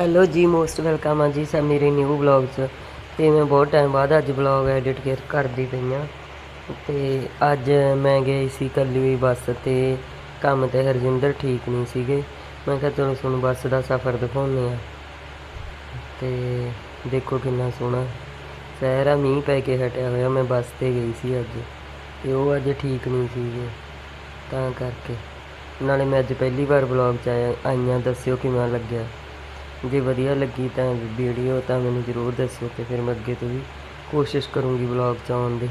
Hello ਜੀ most welcome ਆ ਜੀ ਸਭ ਮੇਰੇ ਨਿਊ ਵਲੌਗ 'ਚ। ਤੇ ਮੈਂ ਬਹੁਤ ਟਾਈਮ ਬਾਅਦ ਅੱਜ ਵਲੌਗ ਐਡਿਟ ਕਰ ਕਰਦੀ ਪਈ ਆ। ਤੇ ਅੱਜ ਮੈਂ ਗਈ ਸੀ ਕੱਲੀ ਹੋਈ ਬੱਸ ਤੇ, ਕੰਮ ਤੇ ਹਰਜਿੰਦਰ ਠੀਕ ਨਹੀਂ ਸੀਗੇ। ਮੈਂ ਕਿਹਾ ਚਲੋ ਤੁਹਾਨੂੰ ਬੱਸ ਦਾ ਸਫ਼ਰ ਦਿਖਾਉਂਦੇ ਆ। ਤੇ ਦੇਖੋ ਕਿੰਨਾ ਸੋਹਣਾ। ਸ਼ਹਿਰਾ ਮੀਂਹ ਪੈ ਕੇ ਹਟਿਆ ਹੋਇਆ, ਮੈਂ ਬੱਸ ਤੇ ਗਈ ਸੀ ਅੱਜ। ਤੇ ਉਹ ਅੱਜ ਠੀਕ ਨਹੀਂ ਸੀਗੇ, ਤਾਂ ਕਰਕੇ। ਨਾਲੇ ਮੈਂ ਅੱਜ ਪਹਿਲੀ ਵਾਰ ਵਲੌਗ 'ਚ ਆਇਆ, ਆਈਆਂ ਦੱਸਿਓ ਕਿਵੇਂ ਲੱਗਿਆ। ਜੇ ਵਧੀਆ ਲੱਗੀ ਤਾਂ ਵੀਡੀਓ ਤਾਂ ਮੈਨੂੰ ਜ਼ਰੂਰ ਦੱਸਿਓ ਤੇ ਫਿਰ ਮੈਂ ਅੱਗੇ ਤੋਂ ਵੀ ਕੋਸ਼ਿਸ਼ ਕਰੂੰਗੀ ਵਲੌਗ 'ਚ ਆਉਣ ਦੀ।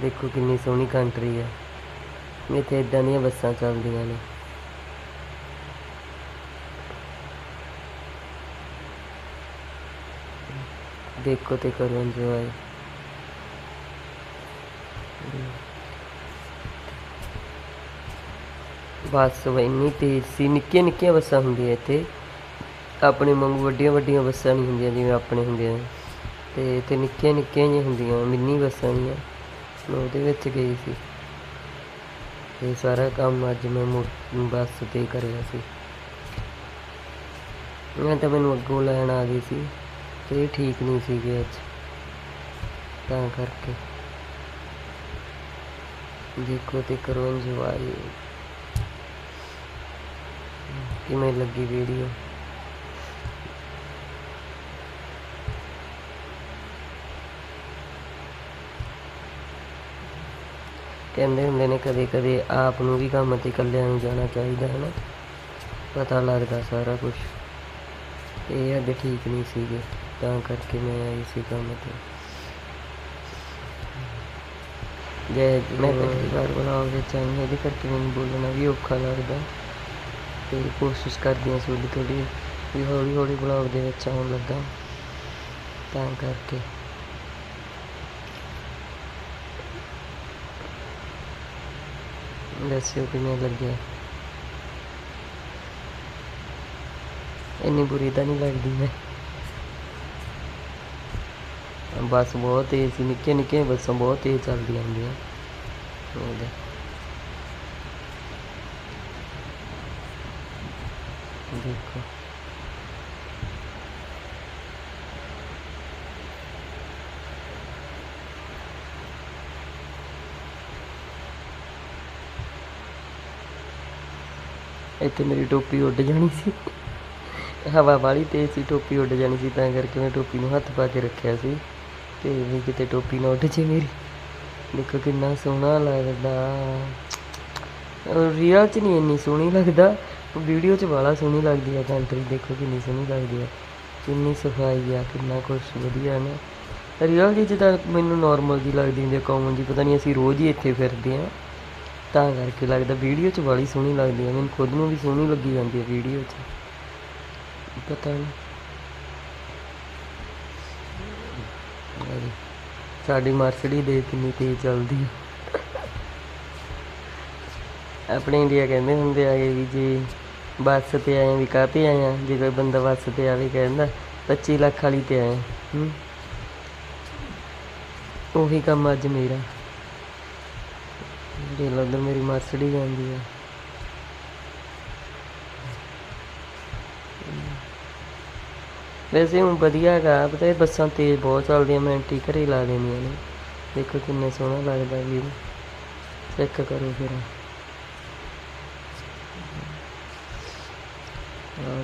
ਦੇਖੋ ਕਿੰਨੀ ਸੋਹਣੀ ਕੰਟਰੀ ਹੈ ਇੱਥੇ ਇਦਾਂ ਦੀਆਂ ਬੱਸਾਂ ਚੱਲਦੀਆਂ ਨੇ। ਦੇਖੋ ਤੇ ਕਰੋ ਇੰਜੋਏ ਬੱਸ ਇੰਨੀ ਤੇਜ਼ ਸੀ, ਨਿੱਕੀਆਂ ਨਿੱਕੀਆਂ ਬੱਸਾਂ ਹੁੰਦੀਆਂ ਇੱਥੇ। ਆਪਣੇ ਵਾਂਗੂ ਵੱਡੀਆਂ ਵੱਡੀਆਂ ਬੱਸਾਂ ਨਹੀਂ ਹੁੰਦੀਆਂ ਜਿਵੇਂ ਆਪਣੇ ਹੁੰਦੀਆਂ। ਨੇ। ਤੇ ਇੱਥੇ ਨਿੱਕੀਆਂ ਨਿੱਕੀਆਂ ਜਿਹੀਆਂ ਹੁੰਦੀਆਂ, ਮਿੰਨੀ ਬੱਸਾਂ ਜੀਆਂ ਮੈਂ ਉਹਦੇ ਵਿੱਚ ਗਈ ਸੀ। ਇਹ ਸਾਰਾ ਕੰਮ ਅੱਜ ਮੈਂ ਮੁੜ- ਬੱਸ ਤੇ ਕਰਿਆ ਸੀ। ਮੈਂ ਤਾਂ ਮੈਨੂੰ ਅੱਗੋਂ ਲੈਣ ਆ ਗਈ ਸੀ, ਤੇ ਇਹ ਠੀਕ ਨਹੀਂ ਸੀਗੇ ਅੱਜ। ਤਾਂ ਕਰਕੇ। ਦੇਖੋ ਤੇ ਕਰੋ ਇੰਜੋਏ। ਕਿਵੇਂ ਲੱਗੀ ਵੀਡੀਓ ਕਹਿੰਦੇ ਹੁੰਦੇ ਨੇ ਕਦੇ ਕਦੇ ਆਪ ਨੂੰ ਵੀ ਕੰਮ ਤੇ ਇਕੱਲਿਆਂ ਨੂੰ ਜਾਣਾ ਚਾਹੀਦਾ ਹੈ ਨਾ। ਪਤਾ ਲੱਗਦਾ ਸਾਰਾ ਕੁਝ ਇਹ ਅੱਜ ਠੀਕ ਨਹੀਂ ਸੀਗੇ ਤਾਂ ਕਰਕੇ ਮੈਂ ਆਈ ਸੀ ਕੰਮ ਤੇ। ਜੇ ਮੈਂ ਪਹਿਲੀ ਵਾਰ ਆਈ ਹਾਂ ਇਹਦੇ ਕਰਕੇ ਮੈਨੂੰ ਬੋਲਣਾ ਵੀ ਔਖਾ ਲੱਗਦਾ। ਅਤੇ ਕੋਸ਼ਿਸ਼ ਕਰਦੀ ਹਾਂ ਥੋੜ੍ਹੀ ਥੋੜੀ ਵੀ ਹੌਲੀ ਹੌਲੀ ਵਲੌਗ ਦੇ ਵਿੱਚ ਆਉਣ ਲੱਗਾ। ਤਾਂ ਕਰਕੇ। ਦੱਸਿਓ ਕਿਵੇਂ ਲੱਗਿਆ? ਇੰਨੀ ਬੁਰੀ ਤਾਂ ਨਹੀਂ ਲੱਗਦੀ ਮੈਂ। ਬੱਸ ਬਹੁਤ ਤੇਜ਼ ਸੀ ਨਿੱਕੀਆਂ ਨਿੱਕੀਆਂ ਬੱਸਾਂ ਬਹੁਤ ਤੇਜ਼ ਚੱਲਦੀਆਂ ਹੁੰਦੀਆਂ। ਉਹਦੇ ਦੇਖੋ। ਇੱਥੇ ਮੇਰੀ ਟੋਪੀ ਉੱਡ ਜਾਣੀ ਸੀ। ਹਵਾ ਵਾਲੀ ਤੇਜ਼ ਸੀ, ਟੋਪੀ ਉੱਡ ਜਾਣੀ ਸੀ, ਤਾਂ ਕਰਕੇ ਮੈਂ ਟੋਪੀ ਨੂੰ ਹੱਥ ਪਾ ਕੇ ਰੱਖਿਆ ਸੀ। ਤੇ ਵੀ ਕਿਤੇ ਟੋਪੀ ਨਾ ਉੱਡ ਜੇ ਮੇਰੀ। ਦੇਖੋ ਕਿੰਨਾ ਸੋਹਣਾ ਲੱਗਦਾ। ਰੀਅਲ 'ਚ ਨਹੀਂ ਇੰਨੀ ਸੋਹਣੀ ਲੱਗਦਾ। ਵੀਡੀਓ 'ਚ ਵਾਲਾ ਸੋਹਣੀ ਲੱਗਦੀ ਆ ਕੰਟਰੀ ਦੇਖੋ ਕਿੰਨੀ ਸੋਹਣੀ ਲੱਗਦੀ ਆ। ਕਿੰਨੀ ਸਫ਼ਾਈ ਆ, ਕਿੰਨਾ ਕੁਛ ਵਧੀਆ ਨਾ। ਰੀਅਲ 'ਚ ਤਾਂ ਮੈਨੂੰ ਨਾਰਮਲ ਜੀ ਲੱਗਦੀ ਹੁੰਦੀ ਆ ਕਾਮਨ ਜੀ ਪਤਾ ਨਹੀਂ ਅਸੀਂ ਰੋਜ਼ ਹੀ ਇੱਥੇ ਫਿਰਦੇ ਆ। ਤਾਂ ਕਰਕੇ ਲੱਗਦਾ ਵੀਡੀਓ 'ਚ ਵਾਲੀ ਸੋਹਣੀ ਲੱਗਦੀ ਆ, ਮੈਨੂੰ ਖੁਦ ਨੂੰ ਵੀ ਸੋਹਣੀ ਲੱਗੀ ਜਾਂਦੀ ਆ ਵੀਡੀਓ 'ਚ। ਪਤਾ ਨਹੀਂ ਸਾਡੀ ਮਰਸਡੀ ਦੇ ਕਿੰਨੀ ਤੇਜ਼ ਚੱਲਦੀ ਆ। ਆਪਣੇ ਇੰਡੀਆ ਕਹਿੰਦੇ ਹੁੰਦੇ ਆਗੇ ਵੀ ਜੇ ਬੱਸ ਤੇ ਆਏ ਵੀ ਕਾਹਤੇ ਆਏ ਆ? ਜੇ ਕੋਈ ਬੰਦਾ ਬੱਸ ਤੇ ਆਵੇ ਕਹਿੰਦਾ 25 ਲੱਖ ਵਾਲੀ ਤੇ ਆਏ ਹੂੰ। ਉਹੀ ਕੰਮ ਅੱਜ ਮੇਰਾ। ਦੇ ਲੋ ਉਧਰ ਮੇਰੀ ਮਰਸਡੀ ਜਾਂਦੀ ਆ। ਵੈਸੇ ਹੁਣ ਵਧੀਆ ਹੈਗਾ, ਪਤਾ ਇਹ ਬੱਸਾਂ ਤੇਜ਼ ਬਹੁਤ ਚੱਲਦੀਆਂ ਮਿੰਟੀ ਘਰੇ ਲਾ ਦੇਣੀਆਂ ਨੇ। ਦੇਖੋ ਕਿੰਨੇ ਸੋਹਣਾ ਲੱਗਦਾ ਵੀ ਚੈੱਕ ਕਰੋ ਫਿਰ। ਆਹ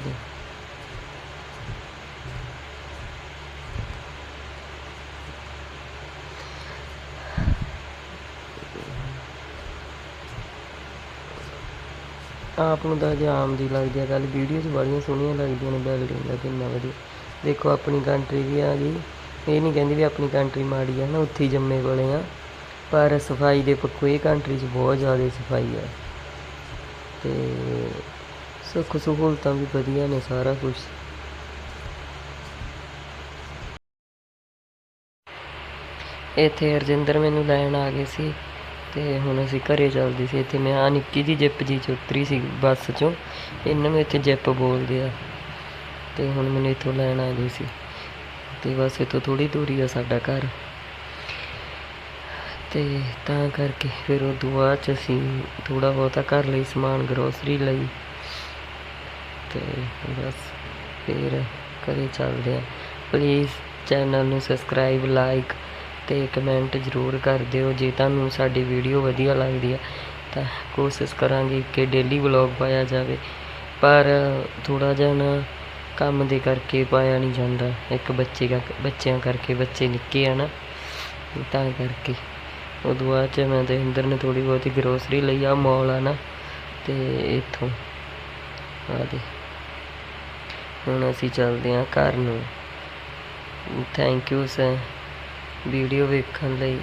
ਆਪ ਨੂੰ ਤਾਂ ਜਾਮ ਦੀ ਲੱਗਦੀ ਆ ਗੱਲ, ਵੀਡੀਓ 'ਚ ਬੜੀਆਂ ਸੋਹਣੀਆਂ ਲੱਗਦੀਆਂ ਨੇ ਬਿਲਡਿੰਗ ਦਾ ਕਿੰਨਾ ਵਧੀਆ। ਦੇਖੋ, ਆਪਣੀ ਕੰਟਰੀ ਵੀ ਆ ਗਈ। ਇਹ ਨਹੀਂ ਕਹਿੰਦੀ ਵੀ ਆਪਣੀ ਕੰਟਰੀ ਮਾੜੀ ਆ, ਨਾ ਉੱਥੇ ਹੀ ਜੰਮੇ ਵਾਲੇ ਆ। ਪਰ ਸਫ਼ਾਈ ਦੇ ਪੱਖੋਂ ਇਹ ਕੰਟਰੀ 'ਚ ਬਹੁਤ ਜ਼ਿਆਦਾ ਸਫ਼ਾਈ ਆ। ਤੇ ਸੁੱਖ ਸਹੂਲਤਾਂ ਵੀ ਵਧੀਆ ਨੇ ਸਾਰਾ ਕੁਝ ਇੱਥੇ ਰਜਿੰਦਰ ਮੈਨੂੰ ਲੈਣ ਆ ਗਏ ਸੀ ਤੇ ਹੁਣ ਅਸੀਂ ਘਰੇ ਚੱਲਦੇ ਸੀ। ਇੱਥੇ ਮੈਂ ਆ ਨਿੱਕੀ ਜੀ ਜਿੱਪ ਜੀ ਚ ਉਤਰੀ ਸੀ ਬੱਸ ਚੋਂ। ਇਹਨਾਂ ਨੂੰ ਇੱਥੇ ਜਿੱਪ ਬੋਲਦੇ ਆ। ਤੇ ਹੁਣ ਮੈਨੂੰ ਇੱਥੋਂ ਲੈਣ ਆ ਗਏ ਸੀ। ਤੇ ਬਸ ਇੱਥੋਂ ਥੋੜੀ ਦੂਰੀ ਆ ਸਾਡਾ ਘਰ। ਤੇ ਤਾਂ ਕਰਕੇ ਫਿਰ ਉਹ ਦੁਆ ਚ ਅਸੀਂ ਥੋੜਾ ਬਹੁਤਾ ਘਰ ਲਈ ਸਮਾਨ ਗਰੋਸਰੀ ਲਈ। ਤੇ ਬਸ ਫਿਰ ਘਰ ਚੱਲਦੇ ਹਾਂ ਪਲੀਜ਼ ਚੈਨਲ ਨੂੰ ਸਬਸਕ੍ਰਾਈਬ ਲਾਈਕ ਅਤੇ ਕਮੈਂਟ ਜ਼ਰੂਰ ਕਰ ਦਿਓ। ਜੇ ਤੁਹਾਨੂੰ ਸਾਡੀ ਵੀਡੀਓ ਵਧੀਆ ਲੱਗਦੀ ਹੈ ਤਾਂ ਕੋਸ਼ਿਸ਼ ਕਰਾਂਗੇ ਕਿ ਡੇਲੀ ਵਲੌਗ ਪਾਇਆ ਜਾਵੇ। ਪਰ ਥੋੜਾ ਜਿਹਾ ਨਾ ਕੰਮ ਦੇ ਕਰਕੇ ਪਾਇਆ ਨਹੀਂ ਜਾਂਦਾ। ਇੱਕ ਬੱਚੇ ਦਾ ਬੱਚਿਆਂ ਕਰਕੇ, ਬੱਚੇ ਨਿੱਕੇ ਆ ਨਾ, ਤਾਂ ਕਰਕੇ। ਉਦੋਂ ਬਾਅਦ ਚ ਮੈਂ ਤੇ ਇੰਦਰ ਨੇ ਥੋੜੀ ਬਹੁਤੀ ਗਰੋਸਰੀ ਲਈ ਆ ਮੌਲ ਆ ਨਾ, ਤੇ ਇੱਥੋਂ ਆ ਦੇ। ਹੁਣ ਅਸੀਂ ਚੱਲਦੇ ਹਾਂ ਘਰ ਨੂੰ। ਥੈਂਕ ਯੂ ਸਰ ਵੀਡੀਓ ਵੇਖਣ ਲਈ।